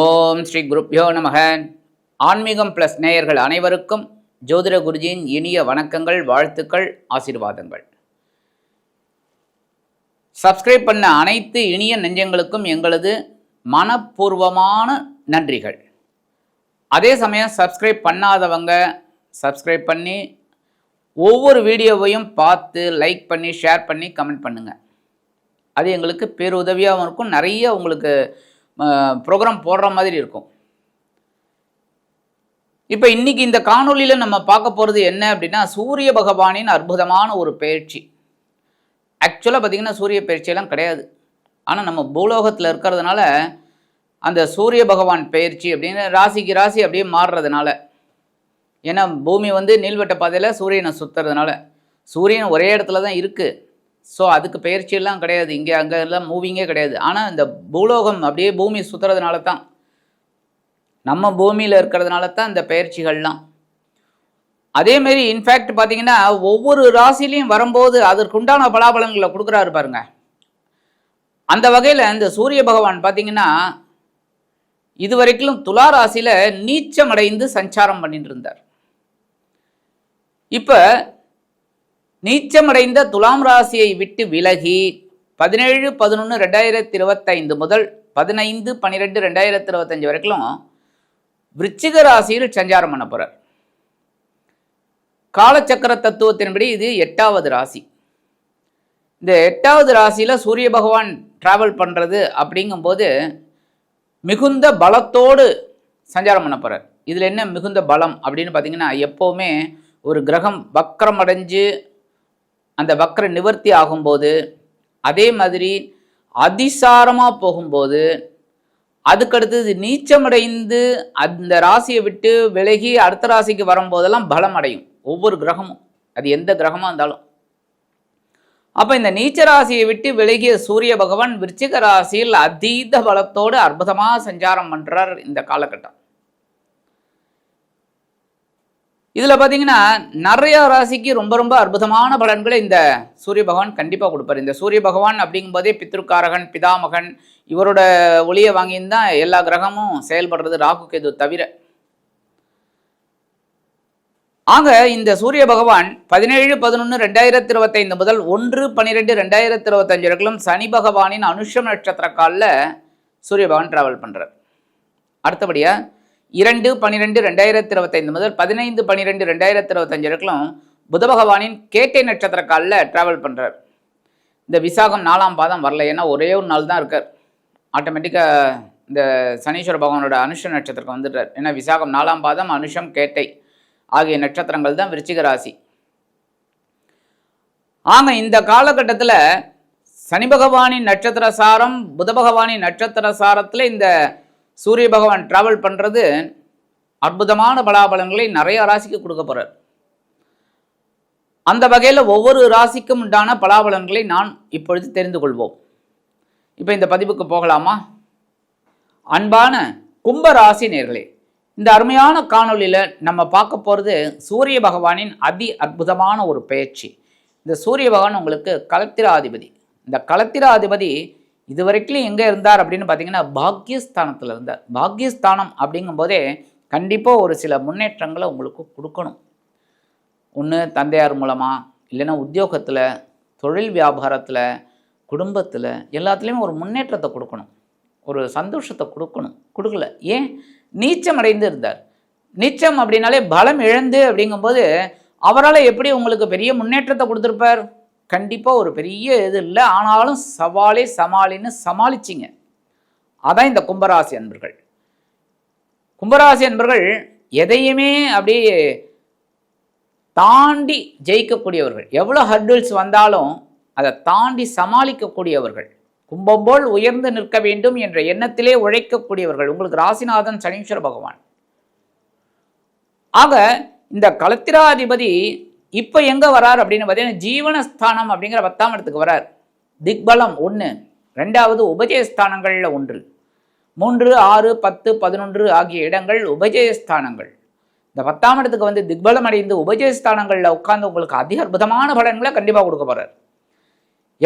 ஓம் ஸ்ரீ குருப்யோ நமக. ஆன்மீகம் ப்ளஸ் நேயர்கள் அனைவருக்கும் ஜோதிட குருஜியின் இனிய வணக்கங்கள் வாழ்த்துக்கள் ஆசீர்வாதங்கள். சப்ஸ்கிரைப் பண்ண அனைத்து இனிய நெஞ்சங்களுக்கும் எங்களது மனப்பூர்வமான நன்றிகள். அதே சமயம் சப்ஸ்கிரைப் பண்ணாதவங்க சப்ஸ்கிரைப் பண்ணி ஒவ்வொரு வீடியோவையும் பார்த்து லைக் பண்ணி ஷேர் பண்ணி கமெண்ட் பண்ணுங்கள் அது எங்களுக்கு பேருதவியாகவும் இருக்கும். நிறைய உங்களுக்கு ப்ரோக்ராம் போடுற மாதிரி இருக்கும். இப்போ இன்னைக்கு இந்த காணொளியில் நம்ம பார்க்க போகிறது என்ன அப்படின்னா சூரிய பகவானின் அற்புதமான ஒரு பயிற்சி. ஆக்சுவலாக பார்த்திங்கன்னா சூரிய பயிற்சியெல்லாம் கிடையாது. ஆனால் நம்ம பூலோகத்தில் இருக்கிறதுனால அந்த சூரிய பகவான் பயிற்சி அப்படின்னு ராசிக்கு ராசி அப்படியே மாறுறதுனால. ஏன்னா பூமி வந்து நீள்வட்ட பாதையில் சூரியனை சுற்றுறதுனால சூரியன் ஒரே இடத்துல தான் இருக்குது ஸோ அதுக்கு பயிற்சியெல்லாம் கிடையாது. இங்கே அங்கே எல்லாம் மூவிங்கே கிடையாது. ஆனால் இந்த பூலோகம் அப்படியே பூமி சுற்றுறதுனால தான் நம்ம பூமியில் இருக்கிறதுனால தான் இந்த பயிற்சிகள்லாம். அதேமாரி இன்ஃபேக்ட் பார்த்தீங்கன்னா ஒவ்வொரு ராசிலையும் வரும்போது அதற்குண்டான பலாபலங்களை கொடுக்குறாரு பாருங்க. அந்த வகையில் இந்த சூரிய பகவான் பார்த்தீங்கன்னா இதுவரைக்கும் துலா ராசியில் நீச்சமடைந்து சஞ்சாரம் பண்ணிட்டு இருந்தார். இப்போ நீச்சமடைந்த துலாம் ராசியை விட்டு விலகி பதினேழு பதினொன்று ரெண்டாயிரத்தி இருபத்தைந்து முதல் பதினைந்து பன்னிரெண்டு ரெண்டாயிரத்தி இருபத்தஞ்சி வரைக்கும் விருச்சிக ராசியில் சஞ்சாரம் பண்ண போகிறார் காலச்சக்கர தத்துவத்தின்படி இது எட்டாவது ராசி. இந்த எட்டாவது ராசியில் சூரிய பகவான் டிராவல் பண்ணுறது அப்படிங்கும்போது மிகுந்த பலத்தோடு சஞ்சாரம் பண்ண போகிறார் இதில் என்ன மிகுந்த பலம் அப்படின்னு பார்த்தீங்கன்னா எப்போவுமே ஒரு கிரகம் வக்கரம் அடைஞ்சு அந்த வக்கர நிவர்த்தி ஆகும்போது அதே மாதிரி அதிசாரமாக போகும்போது அதுக்கடுத்தது நீச்சமடைந்து அந்த ராசியை விட்டு விலகி அடுத்த ராசிக்கு வரும்போதெல்லாம் பலம் அடையும் ஒவ்வொரு கிரகமும். அது எந்த கிரகமாக இருந்தாலும். அப்போ இந்த நீச்ச ராசியை விட்டு விலகிய சூரிய பகவான் விருச்சிக ராசியில் அதீத பலத்தோடு அற்புதமாக சஞ்சாரம் பண்ணுறார் இந்த காலகட்டம். இதில் பார்த்தீங்கன்னா நிறைய ராசிக்கு ரொம்ப ரொம்ப அற்புதமான பலன்களை இந்த சூரிய பகவான் கண்டிப்பாக கொடுப்பார். இந்த சூரிய பகவான் அப்படிங்கும்போதே பித்ருக்காரகன் பிதாமகன் இவரோட ஒளியை வாங்கியிருந்தான் எல்லா கிரகமும் செயல்படுறது ராகு கேது தவிர. ஆக இந்த சூரிய பகவான் பதினேழு பதினொன்று ரெண்டாயிரத்தி இருபத்தைந்து முதல் ஒன்று பன்னிரெண்டு ரெண்டாயிரத்தி இருபத்தஞ்சு வரைக்கும் சனி பகவானின் அனுஷம் நட்சத்திர காலில் சூரிய பகவான் டிராவல் பண்ணுறார் அடுத்தபடியாக இரண்டு பன்னிரெண்டு ரெண்டாயிரத்தி இருபத்தைந்து முதல் பதினைந்து பன்னிரெண்டு ரெண்டாயிரத்தி இருபத்தஞ்சு வரைக்கும் புத பகவானின் கேட்டை நட்சத்திர காலில் ட்ராவல் பண்ணுறார் இந்த விசாகம் நாலாம் பாதம் வரல. ஏன்னா ஒரே ஒரு நாள் தான் இருக்கார். ஆட்டோமேட்டிக்காக இந்த சனீஸ்வர பகவானோட அனுஷ நட்சத்திரம் வந்துட்டார் ஏன்னா விசாகம் நாலாம் பாதம் அனுஷம் கேட்டை ஆகிய நட்சத்திரங்கள் தான் விருச்சிக ராசி. ஆக இந்த காலகட்டத்தில் சனி பகவானின் நட்சத்திர சாரம் புத பகவானின் நட்சத்திர சாரத்தில் இந்த சூரிய பகவான் டிராவல் பண்ணுறது அற்புதமான பலாபலன்களை நிறைய ராசிக்கு கொடுக்க போகிறார் அந்த வகையில் ஒவ்வொரு ராசிக்கும் உண்டான பலாபலன்களை நான் இப்பொழுது தெரிந்து கொள்வோம். இப்போ இந்த பதிவுக்கு போகலாமா? அன்பான கும்ப ராசி நேர்களே இந்த அருமையான காணொளியில் நம்ம பார்க்க போகிறது சூரிய பகவானின் அதி அற்புதமான ஒரு பயிற்சி இந்த சூரிய பகவான் உங்களுக்கு கலத்திராதிபதி இந்த கலத்திராதிபதி இது வரைக்கும் எங்கே இருந்தார் அப்படின்னு பார்த்தீங்கன்னா பாக்கியஸ்தானத்தில் இருந்தார். பாக்யஸ்தானம் அப்படிங்கும்போதே கண்டிப்பாக ஒரு சில முன்னேற்றங்களை உங்களுக்கு கொடுக்கணும். ஒன்று தந்தையார் மூலமாக இல்லைன்னா உத்தியோகத்தில் தொழில் வியாபாரத்தில் குடும்பத்தில் எல்லாத்துலேயுமே ஒரு முன்னேற்றத்தை கொடுக்கணும். ஒரு சந்தோஷத்தை கொடுக்கணும். கொடுக்கல. ஏன்? நீச்சம் அடைந்து இருந்தார். நீச்சம் அப்படின்னாலே பலம் இழந்து அப்படிங்கும்போது அவரால் எப்படி உங்களுக்கு பெரிய முன்னேற்றத்தை கொடுத்துருப்பார்? கண்டிப்பாக ஒரு பெரிய இது இல்லை. ஆனாலும் சவாலே சமாளின்னு சமாளிச்சிங்க. அதான் இந்த கும்பராசி அன்பர்கள். கும்பராசி அன்பர்கள் எதையுமே அப்படியே தாண்டி ஜெயிக்கக்கூடியவர்கள். எவ்வளோ ஹர்டில்ஸ் வந்தாலும் அதை தாண்டி சமாளிக்கக்கூடியவர்கள். கும்பம் போல் உயர்ந்து நிற்க வேண்டும் என்ற எண்ணத்திலே உழைக்கக்கூடியவர்கள். உங்களுக்கு ராசிநாதன் சனீஸ்வர பகவான். ஆக இந்த கலத்திராதிபதி இப்போ எங்கே வரார் அப்படின்னு பார்த்தீங்கன்னா ஜீவனஸ்தானம் அப்படிங்கிற பத்தாம் இடத்துக்கு வரார். திக்பலம் ஒன்று ரெண்டாவது உபஜயஸ்தானங்களில் ஒன்று. மூன்று ஆறு பத்து பதினொன்று ஆகிய இடங்கள் உபஜயஸ்தானங்கள். இந்த பத்தாம் இடத்துக்கு வந்து திக்பலம் அடைந்து உபஜயஸ்தானங்களில் உட்கார்ந்து உங்களுக்கு அதிக அற்புதமான பலன்களை கண்டிப்பாக கொடுக்க போகிறார்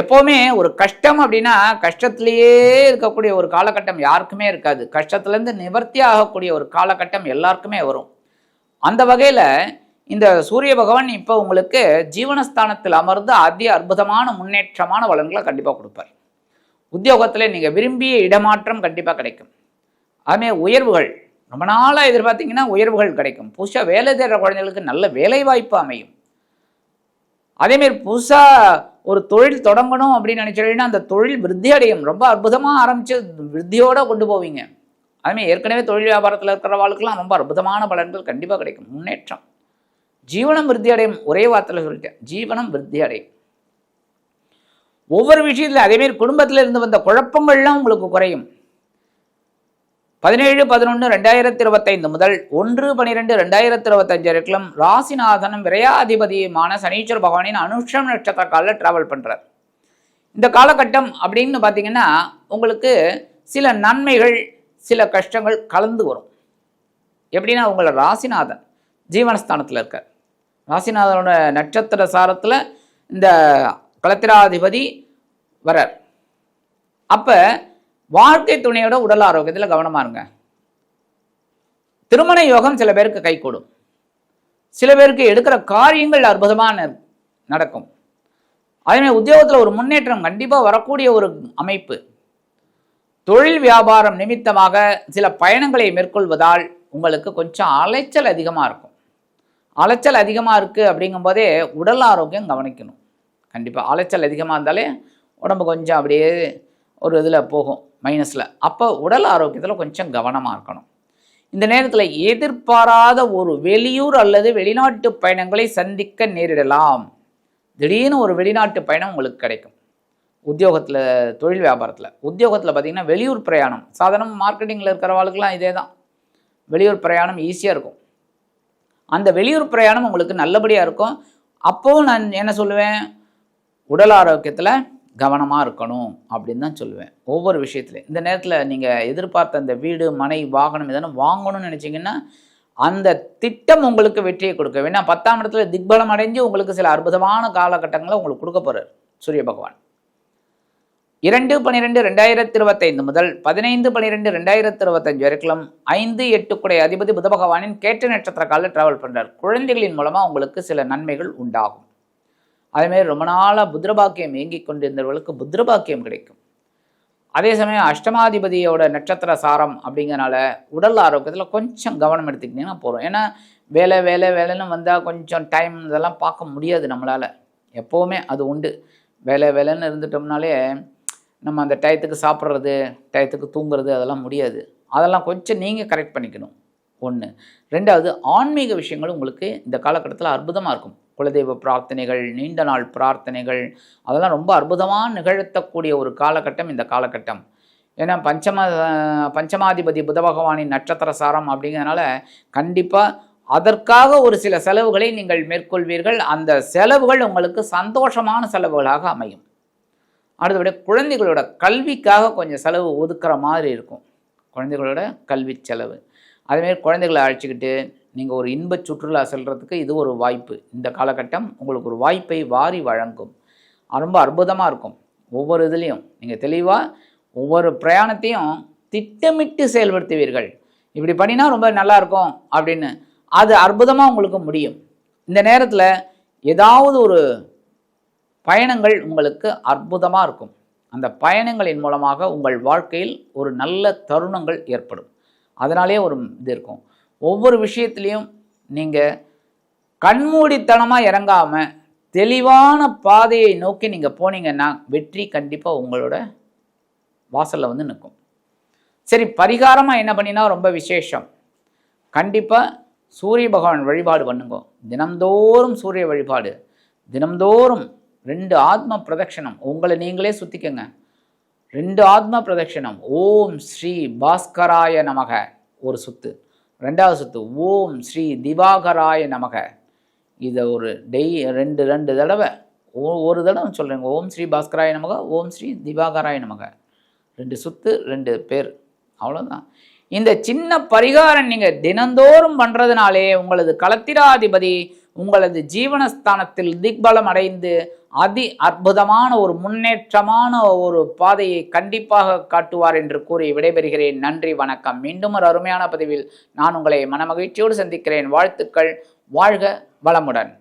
எப்போவுமே ஒரு கஷ்டம் அப்படின்னா கஷ்டத்திலேயே இருக்கக்கூடிய ஒரு காலகட்டம் யாருக்குமே இருக்காது. கஷ்டத்துலேருந்து நிவர்த்தி ஆகக்கூடிய ஒரு காலகட்டம் எல்லாருக்குமே வரும். அந்த வகையில் இந்த சூரிய பகவான் இப்போ உங்களுக்கு ஜீவனஸ்தானத்தில் அமர்ந்து அதி அற்புதமான முன்னேற்றமான பலன்களை கண்டிப்பாக கொடுப்பார். உத்தியோகத்தில் நீங்கள் விரும்பிய இடமாற்றம் கண்டிப்பாக கிடைக்கும். அதுமாரி உயர்வுகள். ரொம்ப நாளாக எதிர்பார்த்தீங்கன்னா உயர்வுகள் கிடைக்கும். புதுசாக வேலை தேடுற குழந்தைகளுக்கு நல்ல வேலை வாய்ப்பு அமையும். அதேமாரி புதுசாக ஒரு தொழில் தொடங்கணும் அப்படின்னு நினைச்சீங்கன்னா அந்த தொழில் விருத்தி அடையும். ரொம்ப அற்புதமாக ஆரம்பித்து விருத்தியோடு கொண்டு போவீங்க. அதுமாரி ஏற்கனவே தொழில் வியாபாரத்தில் இருக்கிற வாழ்க்கெல்லாம் ரொம்ப அற்புதமான பலன்கள் கண்டிப்பாக கிடைக்கும். முன்னேற்றம். ஜீவனம் விருத்தி அடையும் ஒரே வார்த்தையில் சொல்லிட்டேன். ஜீவனம் விருத்தி அடையும். ஒவ்வொரு விஷயத்தில் அதேமாரி குடும்பத்தில் இருந்து வந்த குழப்பங்கள்லாம் உங்களுக்கு குறையும். பதினேழு பதினொன்று ரெண்டாயிரத்தி இருபத்தைந்து முதல் ஒன்று பனிரெண்டு ரெண்டாயிரத்தி இருபத்தஞ்சு வரைக்கும் ராசிநாதனும் விரையாதிபதியுமான சனீஸ்வர பகவானின் அனுஷம் நட்சத்திர காலில் ட்ராவல் பண்ணுறார் இந்த காலகட்டம் அப்படின்னு பார்த்தீங்கன்னா உங்களுக்கு சில நன்மைகள் சில கஷ்டங்கள் கலந்து வரும். எப்படின்னா உங்களை ராசிநாதன் ஜீவனஸ்தானத்தில் இருக்கார். ராசிநாதனோட நட்சத்திர சாரத்தில் இந்த கலத்திராதிபதி வரார் அப்போ வாழ்க்கை துணையோட உடல் ஆரோக்கியத்தில் கவனமாக இருங்க. திருமண யோகம் சில பேருக்கு கைகூடும் சில பேருக்கு எடுக்கிற காரியங்கள் அற்புதமான நடக்கும். அதேமாதிரி உத்தியோகத்தில் ஒரு முன்னேற்றம் கண்டிப்பாக வரக்கூடிய ஒரு அமைப்பு. தொழில் வியாபாரம் நிமித்தமாக சில பயணங்களை மேற்கொள்வதால் உங்களுக்கு கொஞ்சம் அலைச்சல் அதிகமாக இருக்கும். அலைச்சல் அதிகமாக இருக்குது அப்படிங்கும்போதே உடல் ஆரோக்கியம் கவனிக்கணும். கண்டிப்பாக அலைச்சல் அதிகமாக இருந்தாலே உடம்பு கொஞ்சம் அப்படியே ஒரு இதில் போகும் மைனஸில் அப்போ உடல் ஆரோக்கியத்தில் கொஞ்சம் கவனமாக இருக்கணும். இந்த நேரத்தில் எதிர்பாராத ஒரு வெளியூர் அல்லது வெளிநாட்டு பயணங்களை சந்திக்க நேரிடலாம். திடீர்னு ஒரு வெளிநாட்டு பயணம் உங்களுக்கு கிடைக்கும். உத்தியோகத்தில் தொழில் வியாபாரத்தில். உத்தியோகத்தில் பார்த்திங்கன்னா வெளியூர் பிரயாணம். சாதாரண மார்க்கெட்டிங்கில் இருக்கிறவாளுக்கெல்லாம் இதே தான் வெளியூர் பிரயாணம் ஈஸியாக இருக்கும். அந்த வெளியூர் பிரயாணம் உங்களுக்கு நல்லபடியாக இருக்கும். அப்போவும் நான் என்ன சொல்லுவேன்? உடல் ஆரோக்கியத்தில் கவனமாக இருக்கணும் அப்படின்னு தான் சொல்லுவேன். ஒவ்வொரு விஷயத்துலையும் இந்த நேரத்தில் நீங்கள் எதிர்பார்த்த அந்த வீடு மனை வாகனம் எதனா வாங்கணும்னு நினச்சிங்கன்னா அந்த திட்டம் உங்களுக்கு வெற்றியை கொடுக்க வேணா பத்தாம் இடத்துல திக்பலம் அடைஞ்சு உங்களுக்கு சில அற்புதமான காலகட்டங்களை உங்களுக்கு கொடுக்க போகிறார் சூரிய பகவான். இரண்டு பனிரெண்டு ரெண்டாயிரத்தி இருபத்தைந்து முதல் பதினைந்து பனிரெண்டு ரெண்டாயிரத்தி இருபத்தஞ்சு வரைக்கும் ஐந்து எட்டு குடை அதிபதி புத பகவானின் கேட்ட நட்சத்திர காலில் டிராவல் பண்ணுறார் குழந்தைகளின் மூலமாக உங்களுக்கு சில நன்மைகள் உண்டாகும். அதேமாதிரி ரொம்ப நாளாக புத்திரபாக்கியம் இயங்கிக் கொண்டிருந்தவர்களுக்கு புத்திரபாக்கியம் கிடைக்கும். அதே சமயம் அஷ்டமாதிபதியோட நட்சத்திர சாரம் அப்படிங்கிறனால உடல் ஆரோக்கியத்தில் கொஞ்சம் கவனம் எடுத்துக்கிட்டிங்கன்னா போகிறோம் ஏன்னா வேலை வேலை வேலைன்னு வந்தால் கொஞ்சம் டைம் இதெல்லாம் பார்க்க முடியாது நம்மளால். எப்போவுமே அது உண்டு. வேலை வேலைன்னு இருந்துட்டோம்னாலே நம்ம அந்த டயத்துக்கு சாப்பிட்றது டயத்துக்கு தூங்குறது அதெல்லாம் முடியாது. அதெல்லாம் கொஞ்சம் நீங்கள் கரெக்ட் பண்ணிக்கணும். ஒன்று ரெண்டாவது ஆன்மீக விஷயங்கள் உங்களுக்கு இந்த காலகட்டத்தில் அற்புதமாக இருக்கும். குலதெய்வ பிரார்த்தனைகள் நீண்ட நாள் பிரார்த்தனைகள் அதெல்லாம் ரொம்ப அற்புதமாக நிகழ்த்தக்கூடிய ஒரு காலகட்டம் இந்த காலகட்டம். ஏன்னா பஞ்சம பஞ்சமாதிபதி புத பகவானின் நட்சத்திர சாரம் அப்படிங்கிறதுனால கண்டிப்பாக அதற்காக ஒரு சில செலவுகளை நீங்கள் மேற்கொள்வீர்கள். அந்த செலவுகள் உங்களுக்கு சந்தோஷமான செலவுகளாக அமையும். அடுத்தபடி குழந்தைகளோட கல்விக்காக கொஞ்சம் செலவு ஒதுக்குற மாதிரி இருக்கும். குழந்தைகளோட கல்வி செலவு. அதேமாரி குழந்தைகளை அழைச்சிக்கிட்டு நீங்கள் ஒரு இன்ப சுற்றுலா செல்கிறதுக்கு இது ஒரு வாய்ப்பு. இந்த காலகட்டம் உங்களுக்கு ஒரு வாய்ப்பை வாரி வழங்கும். ரொம்ப அற்புதமாக இருக்கும். ஒவ்வொரு இதுலேயும் நீங்கள் தெளிவாக ஒவ்வொரு பிரயாணத்தையும் திட்டமிட்டு செயல்படுத்துவீர்கள். இப்படி பண்ணினா ரொம்ப நல்லா இருக்கும் அப்படின்னு. அது அற்புதமாக உங்களுக்கு முடியும். இந்த நேரத்தில் ஏதாவது ஒரு பயணங்கள் உங்களுக்கு அற்புதமாக இருக்கும். அந்த பயணங்களின் மூலமாக உங்கள் வாழ்க்கையில் ஒரு நல்ல தருணங்கள் ஏற்படும். அதனாலே ஒரு இது இருக்கும். ஒவ்வொரு விஷயத்துலேயும் நீங்கள் கண்மூடித்தனமாக இறங்காமல் தெளிவான பாதையை நோக்கி நீங்கள் போனீங்கன்னா வெற்றி கண்டிப்பாக உங்களோட வாசலில் வந்து நிற்கும். சரி பரிகாரமாக என்ன பண்ணினா ரொம்ப விசேஷம். கண்டிப்பாக சூரிய பகவான் வழிபாடு பண்ணுங்க. தினம்தோறும் சூரிய வழிபாடு. தினம்தோறும் ரெண்டு ஆத்ம பிரதட்சணம். உங்களை நீங்களே சுற்றிக்கங்க ரெண்டு ஆத்ம பிரதட்சணம். ஓம் ஸ்ரீ பாஸ்கராய நமக. ஒரு சுத்து. ரெண்டாவது சுத்து. ஓம் ஸ்ரீ திவாகராய நமக. இதை ஒரு டெய் ரெண்டு ரெண்டு தடவை. ஓ ஒரு தடவை சொல்கிறேங்க ஓம் ஸ்ரீ பாஸ்கராய நமக ஓம் ஸ்ரீ திவாகராய நமக. ரெண்டு சுத்து ரெண்டு பேர். அவ்வளோதான் இந்த சின்ன பரிகாரம் நீங்கள் தினந்தோறும் பண்ணுறதுனாலே உங்களது களத்திராதிபதி உங்களது ஜீவனஸ்தானத்தில் திக்பலம் அடைந்து அதி அற்புதமான ஒரு முன்னேற்றமான ஒரு பாதையை கண்டிப்பாக காட்டுவார் என்று கூறி விடைபெறுகிறேன். நன்றி வணக்கம். மீண்டும் ஒரு அருமையான பதிவில் நான் உங்களை மனமகிழ்ச்சியோடு சந்திக்கிறேன். வாழ்த்துக்கள். வாழ்க வளமுடன்.